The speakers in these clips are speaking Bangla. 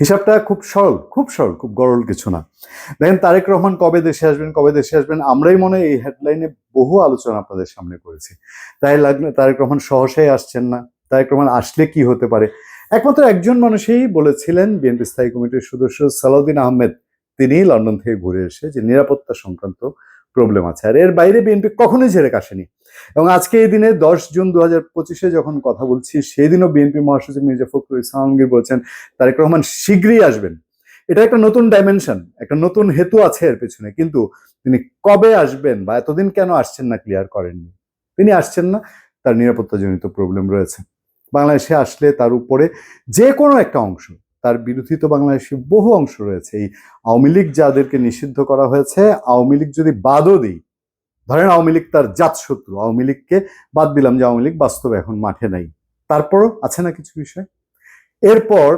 হিসাবটা খুব সরল খুব সরল, খুব গরল কিছু না। দেখেন, তারেক রহমান কবে দেশে আসবেন, কবে দেশে আসবেন, আমরাই মনে এই হেডলাইনে বহু আলোচনা আপনাদের সামনে করেছি। তাই লাগলে তারেক রহমান সহসাই আসছেন না, তারেক রহমান আসলে কি হতে পারে? একমাত্র একজন মানুষই বলেছিলেন, বিএনপি স্থায়ী কমিটির সদস্য সালাউদ্দিন আহমেদ, তিনি লন্ডন থেকে ঘুরে এসে যে নিরাপত্তা সংক্রান্ত প্রবলেম আছে। আর এর বাইরে বিএনপি কখনোই ঝেড়ে কাশেনি এবং আজকে এই দিনে দশ জুন দু হাজার পঁচিশে যখন কথা বলছি সেই দিনও বিএনপি মহাসচিব মির্জা ফখরুল ইসলাম আলমগীর বলছেন, তারেক রহমান শীঘ্রই আসবেন। এটা একটা নতুন ডাইমেনশন একটা নতুন হেতু আছে এর পেছনে। কিন্তু তিনি কবে আসবেন বা এতদিন কেন আসছেন না ক্লিয়ার করেননি। তিনি আসছেন না, তার নিরাপত্তাজনিত প্রবলেম রয়েছে। বাংলাদেশে আসলে তার উপরে যে কোনো একটা অংশ তার বিরোধী তো বাংলাদেশে বহু অংশ রয়েছে। এই আওয়ামী লীগ যাদেরকে নিষিদ্ধ করা হয়েছে, আওয়ামী লীগ যদি বাদও দিই, ধরেন আওয়ামী লীগ তার জাত শত্রু, আওয়ামী লীগকে বাদ দিলাম যে আওয়ামী লীগ বাস্তবে এখন মাঠে নাই। তারপরও আছে না কিছু বিষয়? এরপর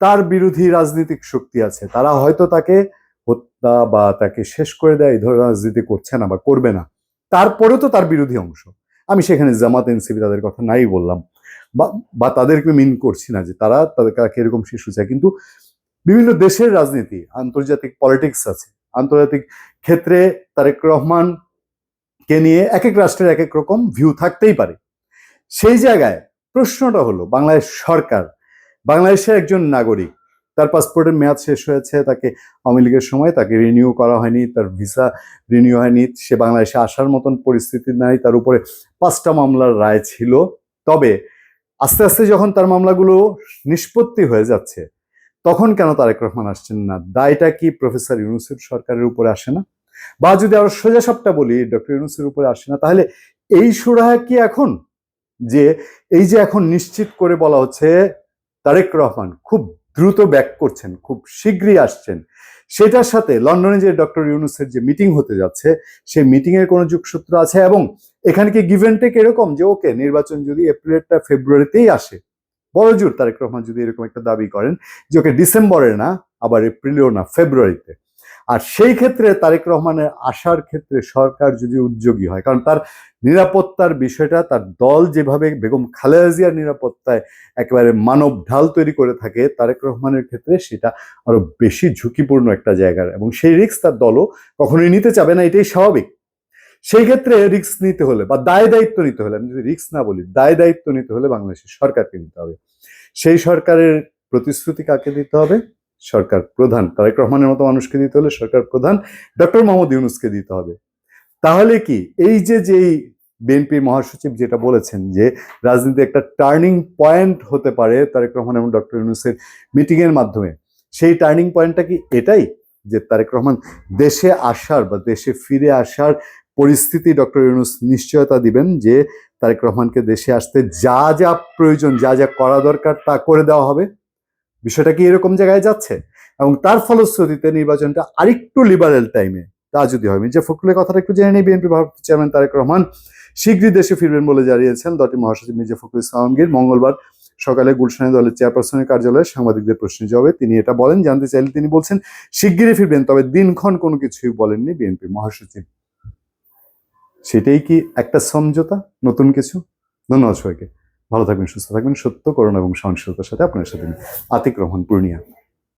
তার বিরোধী রাজনৈতিক শক্তি আছে। তারা হয়তো তাকে হত্যা বা তাকে শেষ করে দেয়, এই ধরনের রাজনীতি করছে না বা করবে না। তারপরেও তো তার বিরোধী অংশ। আমি সেখানে জামাত, এনসিপি তাদের কথা নাই বললাম। বা তাদেরকে মিন করছি না যে তারা তাদের কাছে এরকম শিশু চায়। কিন্তু বিভিন্ন দেশের রাজনীতি, আন্তর্জাতিক পলিটিক্স আছে। আন্তর্জাতিক ক্ষেত্রে তারেক রহমান কে নিয়ে এক এক রাষ্ট্রের এক এক রকম ভিউ থাকতেই পারে। সেই জায়গায় প্রশ্নটা হলো, বাংলাদেশ সরকার, বাংলাদেশের একজন নাগরিক, তার পাসপোর্টের মেয়াদ শেষ হয়েছে, তাকে আওয়ামী লীগের সময় তাকে রিনিউ করা হয়নি, তার ভিসা রিনিউ হয়নি, সে বাংলাদেশে আসার মতন পরিস্থিতি নাই, তার উপরে পাঁচটা মামলার রায় ছিল। তবে আস্তে আস্তে যখন তার মামলাগুলো নিষ্পত্তি হয়ে যাচ্ছে, তখন কেন তারেক রহমান আসছেন না? দায়টা কি প্রফেসর ইউনুসেফ সরকারের উপরে আসে না? বা যদি আরও সোজা সাপটা বলি, ডক্টর ইউনুসের উপরে আসে না, তাহলে এই সুরাহা কি এখন? যে এই যে এখন নিশ্চিত করে বলা হচ্ছে, তারেক রহমান খুব দ্রুত ব্যাক করছেন, খুব শীঘ্রই আসছেন সেটার সাথে লন্ডনে যে ডক্টর ইউনুসের যে মিটিং হতে যাচ্ছে, সেই মিটিং এর কোনো যুগসূত্র আছে এবং এখানে কি গিভেন টেক এরকম যে, ওকে নির্বাচন যদি এপ্রিলেরটা ফেব্রুয়ারিতেই আসে, বড় জোর তারেক রহমান যদি এরকম একটা দাবি করেন যে, ওকে ডিসেম্বরে না, আবার এপ্রিলেও না, ফেব্রুয়ারিতে। আর সেই ক্ষেত্রে তারেক রহমানের আসার ক্ষেত্রে সরকার যদি উদ্যোগী হয়, কারণ তার নিরাপত্তার বিষয়টা, তার দল যেভাবে বেগম খালেদা জিয়ার নিরাপত্তায় একেবারে মানব ঢাল তৈরি করে থাকে, তারেক রহমানের ক্ষেত্রে সেটা আরও বেশি ঝুঁকিপূর্ণ একটা জায়গার এবং সেই রিক্স তার দলও কখনোই নিতে চাবে না, এটাই স্বাভাবিক। সেই ক্ষেত্রে রিক্স নিতে হলে বা দায় দায়িত্ব নিতে হলে, আমি যদি রিস্ক না বলি, দায় দায়িত্ব নিতে হলে বাংলাদেশের সরকারকে নিতে হবে। সেই সরকারের প্রতিশ্রুতি কাকে দিতে হবে? সরকার প্রধান। তারেক রহমানের মতো মানুষকে দিতে হলে সরকার প্রধান, ডক্টর মোহাম্মদ ইউনুসকে দিতে হবে। তাহলে কি? এই যে যেই বিএনপি মহাসচিব যেটা বলেছেন যে, রাজনীতি একটা টার্নিং পয়েন্ট হতে পারে তারেক রহমান এবং ডক্টর ইউনুসের মিটিং এর মাধ্যমে। সেই টার্নিং পয়েন্টটা কি এটাই? যে তারেক রহমান দেশে আসার বা দেশে ফিরে আসার পরিস্থিতি ডক্টর ইউনুস নিশ্চয়তা দিবেন যে, তারেক রহমানকে দেশে আসতে যা যা প্রয়োজন, যা যা করা দরকার তা করে দেওয়া হবে। বিষয়টা কি এরকম জায়গায় যাচ্ছে? এবং তার ফলশ্রুতিতে নির্বাচনটা আরেকটু লিবারেল টাইমে তা যদি হয়, মির্জা ফখরুলের কথাটা একটু জেনে নিই বিএনপি ভারপ্রাপ্ত চেয়ারম্যান তারেক রহমান শীঘ্রই দেশে ফিরবেন বলে জানিয়েছেন দলটি মহাসচিব মির্জা ফখরুল ইসলাম মঙ্গলবার সকালে গুলশানে দলের চেয়ারপারসনের কার্যালয়ে সাংবাদিকদের প্রশ্নের জবাবে তিনি এটা বলেন, জানতে চাইলে তিনি বলছেন শিগগিরই ফিরবেন, তবে দিনক্ষণ কোনো কিছুই বলেননি বিএনপি মহাসচিব। সেটাই কি একটা সমঝোতা? নতুন কিছু? ধন্যবাদ সবাইকে। ভালো থাকবেন সুস্থ থাকবেন। সত্য করুন এবং সহনশীলতার সাথে আপনার সাথে আতিক রহমান পূর্ণিয়া।